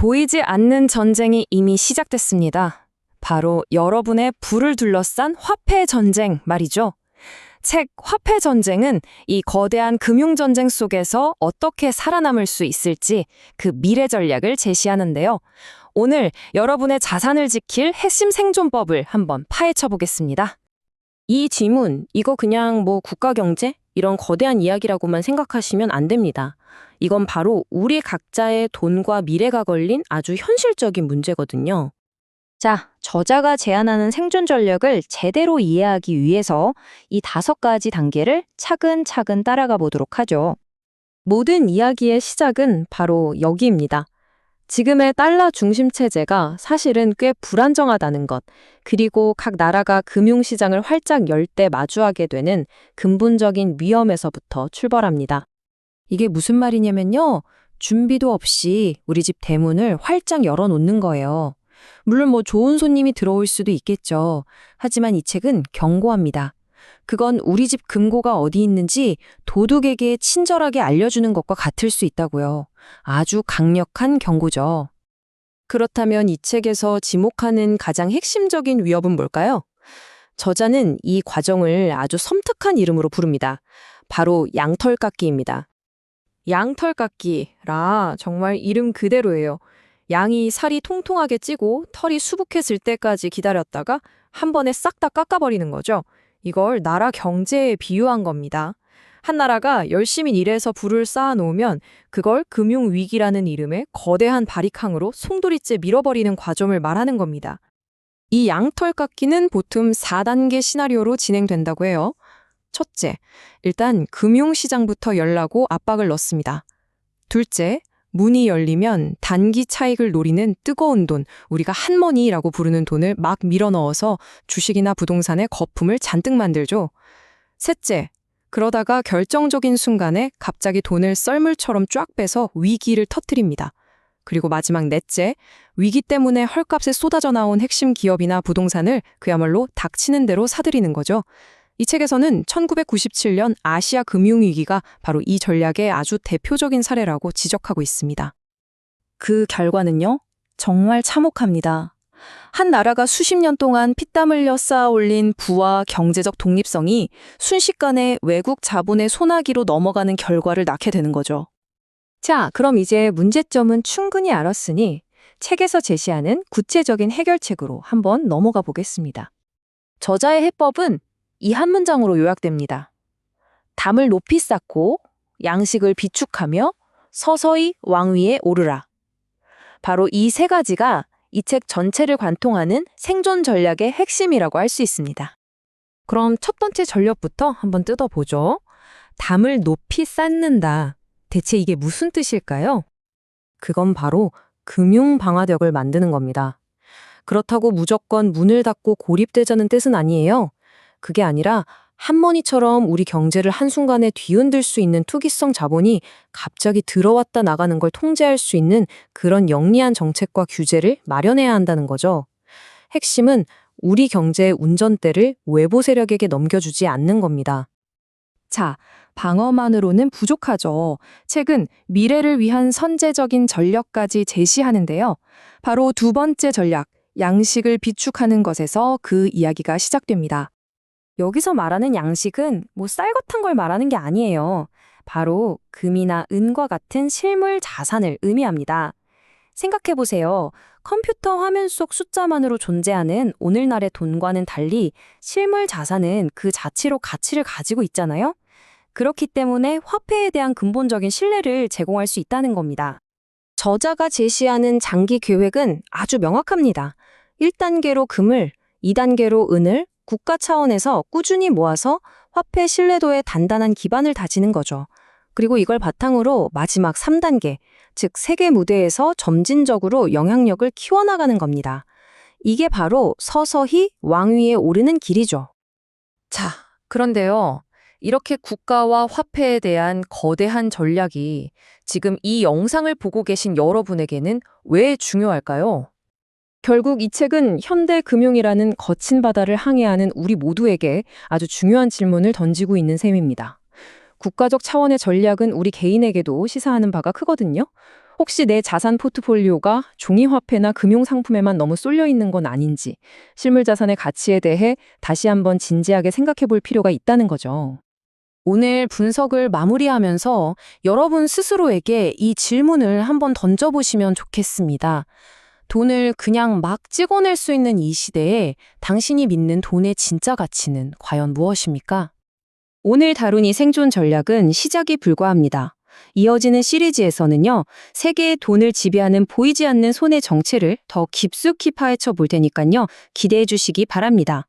보이지 않는 전쟁이 이미 시작됐습니다. 바로 여러분의 불을 둘러싼 화폐 전쟁 말이죠. 책 화폐 전쟁은 이 거대한 금융 전쟁 속에서 어떻게 살아남을 수 있을지 그 미래 전략을 제시하는데요. 오늘 여러분의 자산을 지킬 핵심 생존법을 한번 파헤쳐 보겠습니다. 이 질문, 이거 그냥 뭐 국가 경제? 이런 거대한 이야기라고만 생각하시면 안 됩니다. 이건 바로 우리 각자의 돈과 미래가 걸린 아주 현실적인 문제거든요. 자, 저자가 제안하는 생존 전략을 제대로 이해하기 위해서 이 다섯 가지 단계를 차근차근 따라가 보도록 하죠. 모든 이야기의 시작은 바로 여기입니다. 지금의 달러 중심 체제가 사실은 꽤 불안정하다는 것, 그리고 각 나라가 금융시장을 활짝 열 때 마주하게 되는 근본적인 위험에서부터 출발합니다. 이게 무슨 말이냐면요. 준비도 없이 우리 집 대문을 활짝 열어놓는 거예요. 물론 뭐 좋은 손님이 들어올 수도 있겠죠. 하지만 이 책은 경고합니다. 그건 우리 집 금고가 어디 있는지 도둑에게 친절하게 알려주는 것과 같을 수 있다고요. 아주 강력한 경고죠. 그렇다면 이 책에서 지목하는 가장 핵심적인 위협은 뭘까요? 저자는 이 과정을 아주 섬뜩한 이름으로 부릅니다. 바로 양털깎기입니다. 양털깎기라 정말 이름 그대로예요. 양이 살이 통통하게 찌고 털이 수북했을 때까지 기다렸다가 한 번에 싹 다 깎아버리는 거죠. 이걸 나라 경제에 비유한 겁니다. 한 나라가 열심히 일해서 부를 쌓아놓으면 그걸 금융위기라는 이름의 거대한 바리캉으로 송두리째 밀어버리는 과정을 말하는 겁니다. 이 양털 깎기는 보통 4단계 시나리오로 진행된다고 해요. 첫째, 일단 금융시장부터 열라고 압박을 넣습니다. 둘째, 문이 열리면 단기 차익을 노리는 뜨거운 돈, 우리가 한머니라고 부르는 돈을 막 밀어넣어서 주식이나 부동산에 거품을 잔뜩 만들죠. 셋째, 그러다가 결정적인 순간에 갑자기 돈을 썰물처럼 쫙 빼서 위기를 터뜨립니다. 그리고 마지막 넷째, 위기 때문에 헐값에 쏟아져 나온 핵심 기업이나 부동산을 그야말로 닥치는 대로 사들이는 거죠. 이 책에서는 1997년 아시아 금융위기가 바로 이 전략의 아주 대표적인 사례라고 지적하고 있습니다. 그 결과는요, 정말 참혹합니다. 한 나라가 수십 년 동안 피땀 흘려 쌓아 올린 부와 경제적 독립성이 순식간에 외국 자본의 소나기로 넘어가는 결과를 낳게 되는 거죠. 자, 그럼 이제 문제점은 충분히 알았으니 책에서 제시하는 구체적인 해결책으로 한번 넘어가 보겠습니다. 저자의 해법은 이 한 문장으로 요약됩니다. 담을 높이 쌓고 양식을 비축하며 서서히 왕 위에 오르라. 바로 이 세 가지가 이 책 전체를 관통하는 생존 전략의 핵심이라고 할 수 있습니다. 그럼 첫 번째 전략부터 한번 뜯어보죠. 담을 높이 쌓는다. 대체 이게 무슨 뜻일까요? 그건 바로 금융 방화벽을 만드는 겁니다. 그렇다고 무조건 문을 닫고 고립되자는 뜻은 아니에요. 그게 아니라 한머니처럼 우리 경제를 한순간에 뒤흔들 수 있는 투기성 자본이 갑자기 들어왔다 나가는 걸 통제할 수 있는 그런 영리한 정책과 규제를 마련해야 한다는 거죠. 핵심은 우리 경제의 운전대를 외부 세력에게 넘겨주지 않는 겁니다. 자, 방어만으로는 부족하죠. 책은 미래를 위한 선제적인 전략까지 제시하는데요. 바로 두 번째 전략, 양식을 비축하는 것에서 그 이야기가 시작됩니다. 여기서 말하는 양식은 뭐 쌀 같은 걸 말하는 게 아니에요. 바로 금이나 은과 같은 실물 자산을 의미합니다. 생각해 보세요. 컴퓨터 화면 속 숫자만으로 존재하는 오늘날의 돈과는 달리 실물 자산은 그 자체로 가치를 가지고 있잖아요. 그렇기 때문에 화폐에 대한 근본적인 신뢰를 제공할 수 있다는 겁니다. 저자가 제시하는 장기 계획은 아주 명확합니다. 1단계로 금을, 2단계로 은을 국가 차원에서 꾸준히 모아서 화폐 신뢰도에 단단한 기반을 다지는 거죠. 그리고 이걸 바탕으로 마지막 3단계, 즉 세계 무대에서 점진적으로 영향력을 키워나가는 겁니다. 이게 바로 서서히 왕위에 오르는 길이죠. 자, 그런데요. 이렇게 국가와 화폐에 대한 거대한 전략이 지금 이 영상을 보고 계신 여러분에게는 왜 중요할까요? 결국 이 책은 현대 금융이라는 거친 바다를 항해하는 우리 모두에게 아주 중요한 질문을 던지고 있는 셈입니다. 국가적 차원의 전략은 우리 개인에게도 시사하는 바가 크거든요. 혹시 내 자산 포트폴리오가 종이화폐나 금융상품에만 너무 쏠려 있는 건 아닌지, 실물 자산의 가치에 대해 다시 한번 진지하게 생각해 볼 필요가 있다는 거죠. 오늘 분석을 마무리하면서 여러분 스스로에게 이 질문을 한번 던져보시면 좋겠습니다. 돈을 그냥 막 찍어낼 수 있는 이 시대에 당신이 믿는 돈의 진짜 가치는 과연 무엇입니까? 오늘 다룬 이 생존 전략은 시작이 불과합니다. 이어지는 시리즈에서는요, 세계의 돈을 지배하는 보이지 않는 손의 정체를 더 깊숙이 파헤쳐 볼 테니까요, 기대해 주시기 바랍니다.